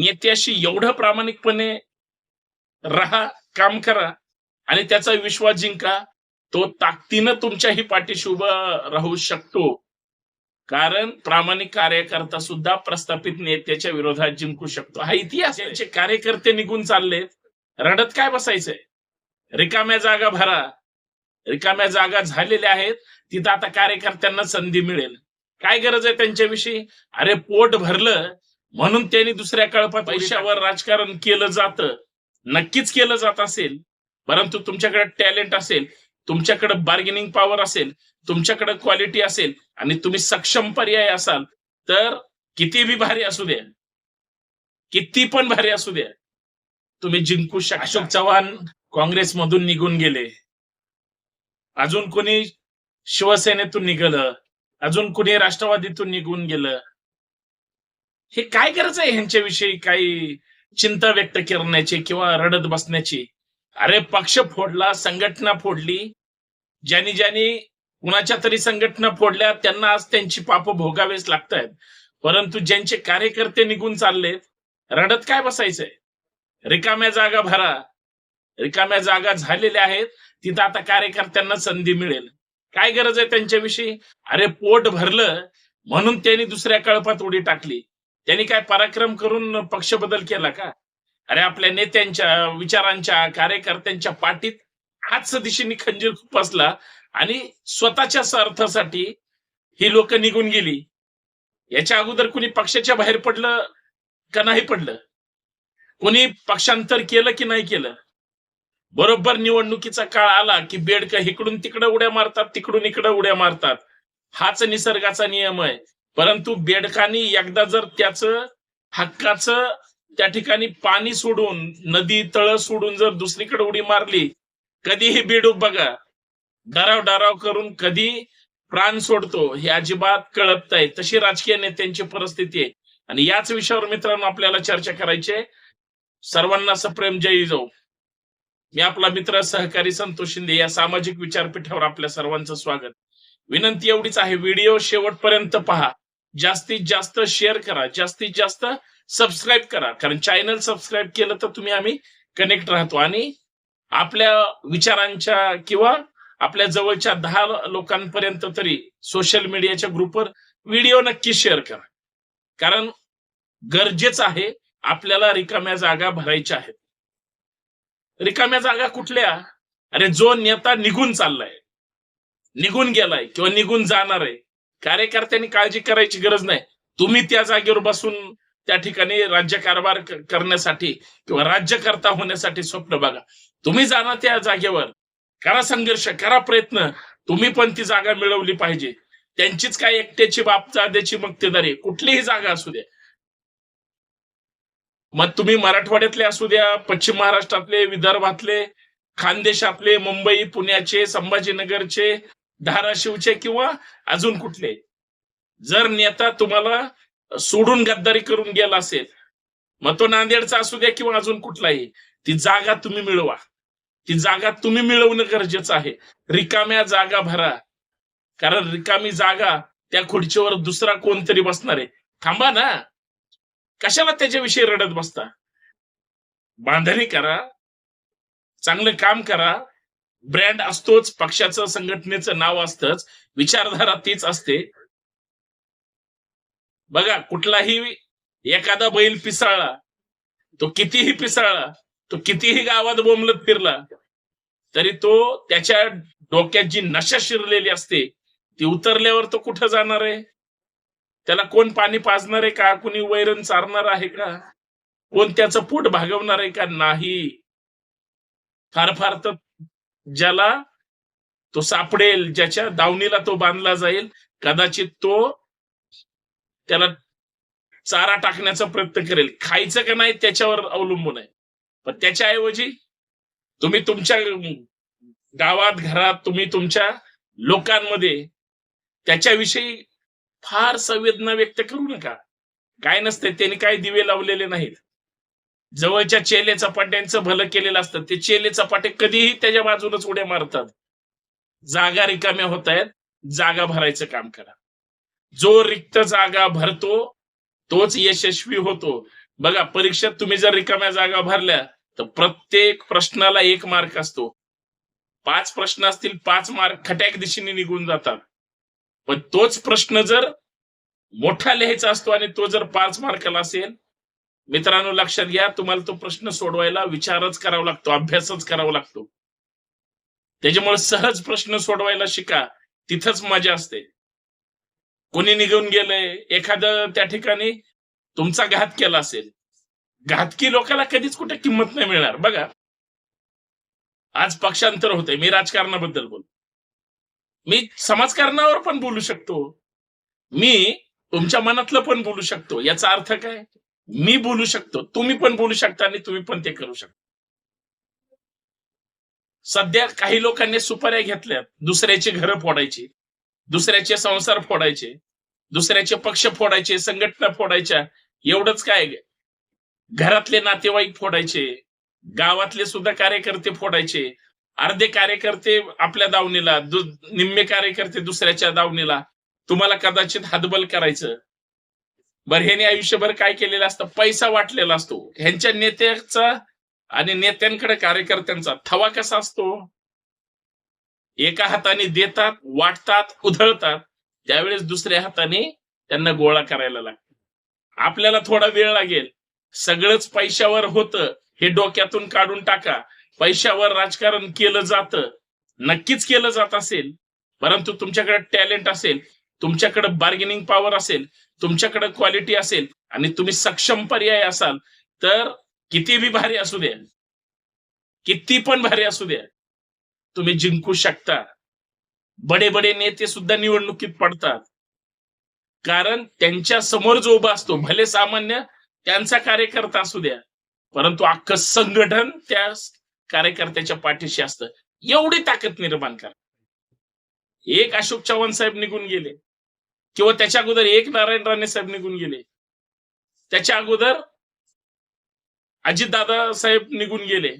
नेत्याशी एवढं प्रामाणिकपणे राहा काम करा आणि त्याचा विश्वास जिंका तो ताकदीनं तुमच्याही पाठीशी उभा राहू शकतो. कारण प्रामाणिक कार्यकर्ता सुद्धा प्रस्थापित नेत्याच्या विरोधात जिंकू शकतो. हा इतिहास त्यांचे कार्यकर्ते निघून चालले रडत काय बसायचंय? रिकाम्या जागा भरा. रिकाम्या जागा झालेल्या आहेत. तिथं आता कार्यकर्त्यांना संधी मिळेल. काय गरज आहे त्यांच्याविषयी? अरे पोट भरलं. म्हणून त्यांनी दुसऱ्या कळपात पैशावर राजकारण केलं जातं. नक्कीच केलं जात असेल. परंतु तुमच्याकडे टॅलेंट असेल तुमच्याकडे बार्गेनिंग पॉवर असेल तुमच्याकडे क्वालिटी असेल आणि तुम्ही सक्षम पर्याय असाल तर किती बी भारी असू द्या. किती पण भारी असू द्या. तुम्ही जिंकू शकता. अशोक चव्हाण काँग्रेसमधून निघून गेले. अजून कोणी शिवसेनेतून निघालं. अजून कुणी राष्ट्रवादीतून निघून गेलं. हे काय गरज आहे ह्यांच्याविषयी काही चिंता व्यक्त करण्याची किंवा रडत बसण्याची? अरे पक्ष फोडला संघटना फोडली. ज्यांनी ज्यांनी कुणाच्या तरी संघटना फोडल्या त्यांना आज त्यांची पाप भोगावेच लागत आहेत परंतु ज्यांचे कार्यकर्ते निघून चाललेत रडत काय बसायचंय? रिकाम्या जागा भरा. रिकाम्या जागा झालेल्या आहेत तिथं आता कार्यकर्त्यांना संधी मिळेल. काय गरज आहे त्यांच्याविषयी? अरे पोट भरलं म्हणून त्यांनी दुसऱ्या कळपात उडी टाकली. त्यांनी काय पराक्रम करून पक्ष बदल केला का? अरे आपल्या नेत्यांच्या विचारांच्या कार्यकर्त्यांच्या पाठीत हाच दिशेने खंजीर खुपसला आणि स्वतःच्या स्वार्थासाठी ही लोक निघून गेली. याच्या अगोदर कुणी पक्षाच्या बाहेर पडलं का नाही पडलं? कोणी पक्षांतर केलं की नाही केलं? बरोबर निवडणुकीचा काळ आला की बेडक इकडून तिकडं उड्या मारतात तिकडून इकडं उड्या मारतात. हाच निसर्गाचा नियम आहे. परंतु बेडकानी एकदा जर त्याच हक्काचं त्या ठिकाणी पाणी सोडून नदी तळ सोडून जर दुसरीकडे उडी मारली कधीही बेडूक बघा. डराव डराव करून कधी प्राण सोडतो हे अजिबात कळत नाही. तशी राजकीय नेत्यांची परिस्थिती आहे. आणि याच विषयावर मित्रांनो आपल्याला चर्चा करायची सर्वांना सप्रेम जय जाऊ मी आपला मित्र सहकारी संतोष शिंदे या सामाजिक विचारपीठावर आपल्या सर्वांचं स्वागत. विनंती एवढीच आहे व्हिडिओ शेवटपर्यंत पहा. जास्तीत जास्त शेअर करा जास्तीत जास्त सबस्क्राईब करा. कारण चॅनल सबस्क्राईब केलं तर तुम्ही आम्ही कनेक्ट राहतो. आणि आपल्या विचारांच्या किंवा आपल्या जवळच्या दहा लोकांपर्यंत तरी सोशल मीडियाच्या ग्रुपवर व्हिडिओ नक्की शेअर करा. कारण गरजेचं आहे आपल्याला रिकाम्या जागा भरायच्या आहेत. रिकाम्या जागा कुठल्या? अरे जो नेता निघून चाललाय निघून गेलाय किंवा निघून जाणार आहे कार्यकर्त्यांनी काळजी करायची गरज नाही. तुम्ही त्या जागेवर बसून त्या ठिकाणी राज्य कारभार करण्यासाठी किंवा राज्यकर्ता होण्यासाठी स्वप्न बघा. तुम्ही जाणार त्या जागेवर. करा संघर्ष करा प्रयत्न. तुम्ही पण ती जागा मिळवली पाहिजे. त्यांचीच काय एकट्याची बाप जाद्याची मक्तेदारी कुठलीही जागा असू द्या. मग तुम्ही मराठवाड्यातले असू द्या पश्चिम महाराष्ट्रातले विदर्भातले खानदेशातले मुंबई पुण्याचे संभाजीनगरचे धाराशिवचे किंवा अजून कुठले. जर नेता तुम्हाला सोडून गद्दारी करून गेला असेल मग तो नांदेडचा असू द्या किंवा अजून कुठलाही ती जागा तुम्ही मिळवा. ती जागा तुम्ही मिळवणं गरजेचं आहे. रिकाम्या जागा भरा. कारण रिकामी जागा त्या खुर्चीवर दुसरा कोणतरी बसणार आहे. थांबा ना. कशाला त्याच्याविषयी रडत बसता? बांधणी करा. चांगलं काम करा. ब्रँड असतोच पक्षाचं संघटनेचं नाव असतंच विचारधारा तीच असते. बघा कुठलाही एखादा बैल पिसाळला तो कितीही पिसाळला तो कितीही गावात बोंबलत फिरला तरी तो त्याच्या डोक्यात जी नशा शिरलेली असते ती उतरल्यावर तो कुठं जाणार आहे? त्याला कोण पाणी पाजणार आहे का? कुणी वैरण चारणार आहे का? कोण त्याचं पोट भागवणार आहे का? नाही. फार फार तर ज्याला तो सापडेल ज्याच्या दावणीला तो बांधला जाईल कदाचित तो त्याला चारा टाकण्याचा प्रयत्न करेल. खायचं का नाही त्याच्यावर अवलंबून आहे. पण त्याच्याऐवजी तुम्ही तुमच्या गावात घरात तुम्ही तुमच्या लोकांमध्ये त्याच्याविषयी फार संवेदना व्यक्त करू नका. काय नसते त्यांनी काय दिवे लावलेले नाहीत. जवळच्या चेले चपाट्यांचं भलं केलेलं असतं. ते चेले चपाटे कधीही त्याच्या बाजूनच उड्या मारतात. जागा रिकाम्या होत आहेत. जागा भरायचं काम करा. जो रिक्त जागा भरतो तोच यशस्वी होतो. बघा परीक्षेत तुम्ही जर रिकाम्या जागा भरल्या तर प्रत्येक प्रश्नाला एक मार्क असतो. पाच प्रश्न असतील पाच मार्क खट्याक दिशेने निघून जातात. पण तोच प्रश्न जर मोठा लिहायचा असतो आणि तो जर पाच मार्काला असेल मित्रांनो लक्षात घ्या तुम्हाला तो प्रश्न सोडवायला विचारच करावा लागतो अभ्यासच करावा लागतो. त्याच्यामुळे सहज प्रश्न सोडवायला शिका तिथंच मजा असते. कोणी निघून गेलंय एखादं त्या ठिकाणी तुमचा घात केला असेल. घातकी लोकांना कधीच कुठे किंमत नाही मिळणार बघा. आज पक्षांतर होते मी राजकारणाबद्दल बोल मी समाजकारणावर पण बोलू शकतो. मी तुमच्या मनातलं पण बोलू शकतो याचा अर्थ काय? मी बोलू शकतो तुम्ही पण बोलू शकता आणि तुम्ही पण ते करू शकता. सध्या काही लोकांनी सुपाऱ्या घेतल्यात दुसऱ्याची घरं फोडायची दुसऱ्याचे संसार फोडायचे दुसऱ्याचे पक्ष फोडायचे संघटना फोडायच्या एवढंच काय घरातले नातेवाईक फोडायचे गावातले सुद्धा कार्यकर्ते फोडायचे अर्धे कार्यकर्ते आपल्या दावणीला दु- निम्मे कार्यकर्ते दुसऱ्याच्या दावणीला तुम्हाला कदाचित हातबल करायचं बरं ह्याने आयुष्यभर काय केलेलं असतं? पैसा वाटलेला असतो. ह्यांच्या नेत्याचा आणि नेत्यांकडे कार्यकर्त्यांचा थवा कसा असतो? एका हाताने देतात वाटतात उधळतात. त्यावेळेस दुसऱ्या हाताने त्यांना गोळा करायला लागतो. आपल्याला थोडा वेळ लागेल. सगळंच पैशावर होतं. हे डोक्यातून काढून टाका. पैशावर राजकारण केलं जातं. नक्कीच केलं जात असेल. परंतु तुमच्याकडे टॅलेंट असेल. तुमच्याकडे बार्गेनिंग पॉवर असेल. तुमच्याकडे क्वालिटी असेल आणि तुम्ही सक्षम पर्याय असाल तर किती बी भारी असू द्या. किती पण भारी असू द्या. तुम्ही जिंकू शकता. बडे बडे नेते सुद्धा निवडणुकीत पडतात. कारण त्यांच्यासमोर जो उभा असतो भले सामान्य त्यांचा कार्यकर्ता असू द्या परंतु अख्खं संघटन त्या कार्यकर्त्याच्या पाठीशी असतं. एवढी ताकद निर्माण करा. एक अशोक चव्हाण साहेब निघून गेले. किंवा त्याच्या अगोदर एक नारायण राणे साहेब निघून गेले. त्याच्या अगोदर अजितदादा साहेब निघून गेले.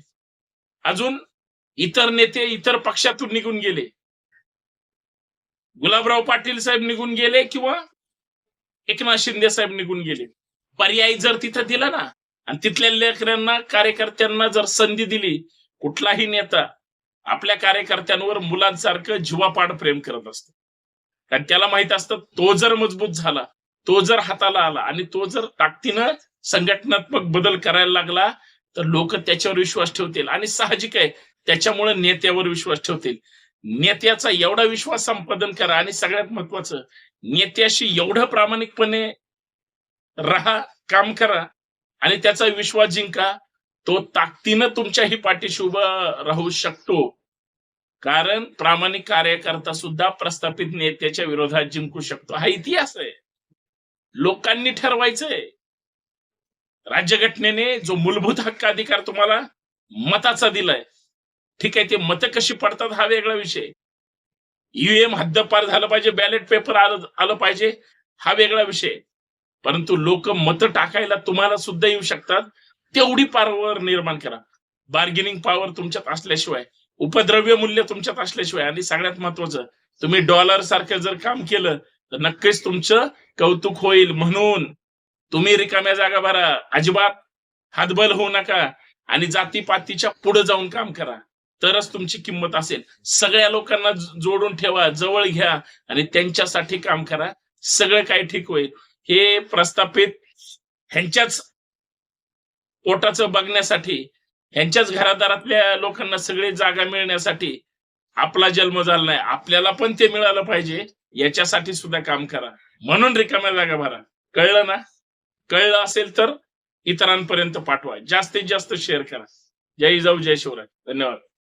अजून इतर नेते इतर पक्षातून निघून गेले. गुलाबराव पाटील साहेब निघून गेले किंवा एकनाथ शिंदे साहेब निघून गेले. पर्याय जर तिथं दिला ना आणि तिथल्या लेकरांना कार्यकर्त्यांना जर संधी दिली कुठलाही नेता आपल्या कार्यकर्त्यांवर मुलांसारखं जीवापाड प्रेम करत असतो. कारण त्याला माहीत असतं तो जर मजबूत झाला तो जर हाताला आला आणि तो जर ताकदीनं संघटनात्मक बदल करायला लागला तर लोक त्याच्यावर विश्वास ठेवतील. आणि साहजिक आहे त्याच्यामुळे नेत्यावर विश्वास ठेवतील. नेत्याचा एवढा विश्वास संपादन करा आणि सगळ्यात महत्वाचं नेत्याशी एवढं प्रामाणिकपणे राहा काम करा आणि त्याचा विश्वास जिंका तो ताकदीनं तुमच्याही पाठीशी उभा राहू शकतो. कारण प्रामाणिक कार्यकर्ता सुद्धा प्रस्थापित नेत्याच्या विरोधात जिंकू शकतो. हा इतिहास आहे. लोकांनी ठरवायचंय. राज्यघटनेने जो मूलभूत हक्क अधिकार तुम्हाला मताचा दिलाय ठीक आहे ते मतं कशी पडतात हा वेगळा विषय. ईव्हीएम हद्दपार झालं पाहिजे बॅलेट पेपर आलं आलं पाहिजे हा वेगळा विषय. परंतु लोक मतं टाकायला तुम्हाला सुद्धा येऊ शकतात. तेवढी पावर निर्माण करा. बार्गेनिंग पॉवर तुमच्यात असल्याशिवाय. उपद्रव्य मूल्य तुमच्यात असल्याशिवाय आणि सगळ्यात महत्वाचं तुम्ही डॉलर सारखं जर काम केलं तर नक्कीच तुमचं कौतुक होईल. म्हणून तुम्ही रिकाम्या जागा भरा. अजिबात हातबल होऊ नका आणि जातीपातीच्या पुढे जाऊन काम करा. तरच तुमची किंमत असेल. सगळ्या लोकांना जोडून ठेवा जवळ घ्या आणि त्यांच्यासाठी काम करा. सगळं काही ठीक होईल. हे प्रस्थापित ह्यांच्याच पोटाचं बघण्यासाठी यांच्याच घरादारातल्या लोकांना सगळी जागा मिळण्यासाठी आपला जन्म झाला नाही. आपल्याला पण ते मिळालं पाहिजे. याच्यासाठी सुद्धा काम करा. म्हणून रिकाम्या जागा भरा. कळलं ना? कळलं असेल तर इतरांपर्यंत पाठवा. जास्तीत जास्त शेअर करा. जय जाऊ जय शिवराय. धन्यवाद.